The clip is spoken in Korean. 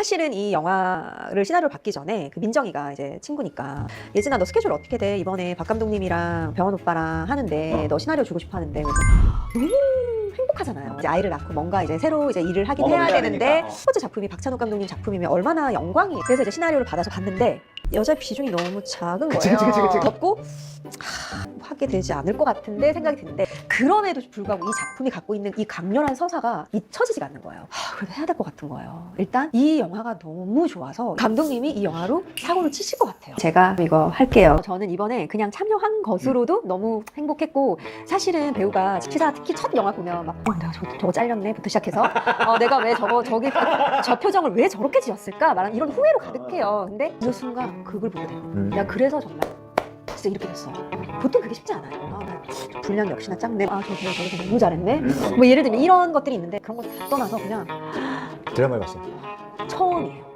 사실은 이 영화를 시나리오 받기 전에 그 민정이가 이제 친구니까 예진아 너 스케줄 어떻게 돼? 이번에 박 감독님이랑 병원 오빠랑 하는데 너 시나리오 주고 싶어 하는데 그래서 너무 행복하잖아요. 이제 아이를 낳고 뭔가 이제 새로 이제 일을 하긴 어, 해야 해야 되는데 되니까. 어. 첫 번째 작품이 박찬욱 감독님 작품이면 얼마나 영광이에요. 그래서 이제 시나리오를 받아서 봤는데 여자 비중이 너무 작은 거예요. 그치, 그치, 그치, 그치. 덥고 하, 하게 되지 않을 것 같은데 생각이 드는데 그럼에도 불구하고 이 작품이 갖고 있는 이 강렬한 서사가 잊혀지지가 않는 거예요. 하, 그래도 해야 될 것 같은 거예요. 일단 이 영화가 너무 좋아서 감독님이 이 영화로 사고를 치실 것 같아요. 제가 이거 할게요. 저는 이번에 그냥 참여한 것으로도 너무 행복했고 사실은 배우가 시사 특히 첫 영화 보면 막 어, 내가 저거, 저거 잘렸네부터 시작해서 어, 내가 왜 저거 저기 저 표정을 왜 저렇게 지었을까 말한 이런 후회로 가득해요. 근데 그 순간 그걸 보게 돼요. 음. 내가 그래서 정말 진짜 이렇게 됐어. 보통 그게 쉽지 않아요. 아, 나 분량 역시나 작네. 아, 저 배우 저기서 너무 잘했네. 뭐 예를 들면 이런 것들이 있는데 그런 거다 떠나서 그냥 드라마를 봤어. 처음이에요.